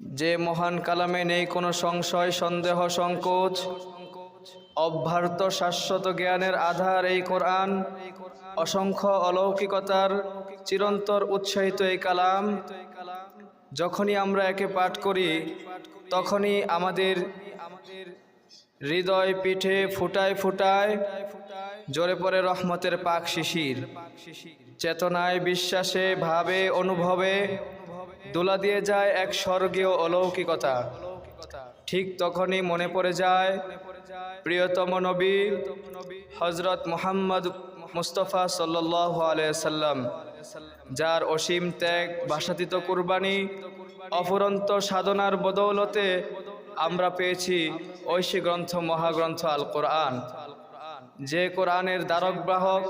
যে মহান কালামে নেই কোনো সংশয়, সন্দেহ, সংকোচ অভ্যার্ত শাশ্বত জ্ঞানের আধার এই কোরআন, অসংখ্য অলৌকিকতার চিরন্তর উৎসাহিত এই কালাম। যখনই আমরা একে পাঠ করি, তখনই আমাদের হৃদয় পিঠে ফুটায় ফুটায় জোরে পড়ে রহমতের পাক শিশির। চেতনায়, বিশ্বাসে, ভাবে, অনুভবে দোলা দিয়ে যায় এক স্বর্গীয় অলৌকিকতা। ঠিক তখনই মনে পড়ে যায়, প্রিয়তম নবী হজরত মোহাম্মদ মুস্তফা সাল্লাহ আলাইসাল্লাম যার অসীম ত্যাগ ভাষাতীত কুরবানি, অফুরন্ত সাধনার বদৌলতে আমরা পেয়েছি ঐশী গ্রন্থ মহাগ্রন্থ আল কোরআন যে কোরআনের দ্বারক বাহক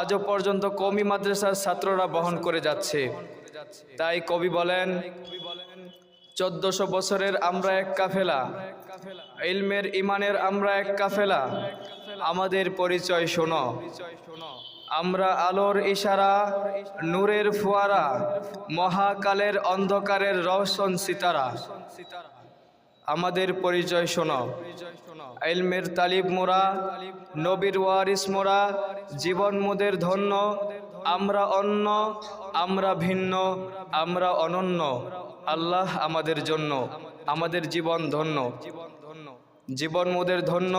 আজও পর্যন্ত কমি মাদ্রাসার ছাত্ররা বহন করে যাচ্ছে। তাই কবি বলেন, চোদ্দশো বছরের আমরা এক কাফেলা, ইলমের ইমানের আমরা এক কাফেলা, আমাদের পরিচয় শোনো। আমরা আলোর ইশারা, নূরের ফোয়ারা, মহাকালের অন্ধকারের রহসন সিতারা। আমাদের পরিচয় শোনো। এলমের তালিব মোরা, নবীর ওয়ারিস মোরা, জীবন মোদের ধন্য, আমরা অন্য, আমরা ভিন্ন, আমরা অনন্য। আল্লাহ আমাদের জন্য, আমাদের জীবন ধন্য। জীবন মোদের ধন্য,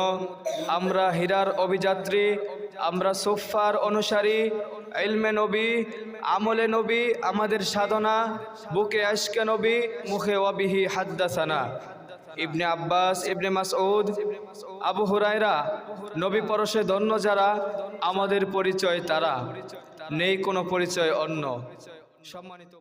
আমরা হীরার অভিযাত্রী, আমরা সোফার অনুসারী, এলমে নবী, আমলে নবী, আমাদের সাধনা, বুকে আশকে নবী, মুখে ওয়াবিহি হাদ্দাসানা। ইবনে আব্বাস, ইবনে মাসউদ, আবু হুরায়রা, নবী পরশে ধন্য যারা, আমাদের পরিচয় তারা। নেই কোনো পরিচয় অন্য। সম্মানিত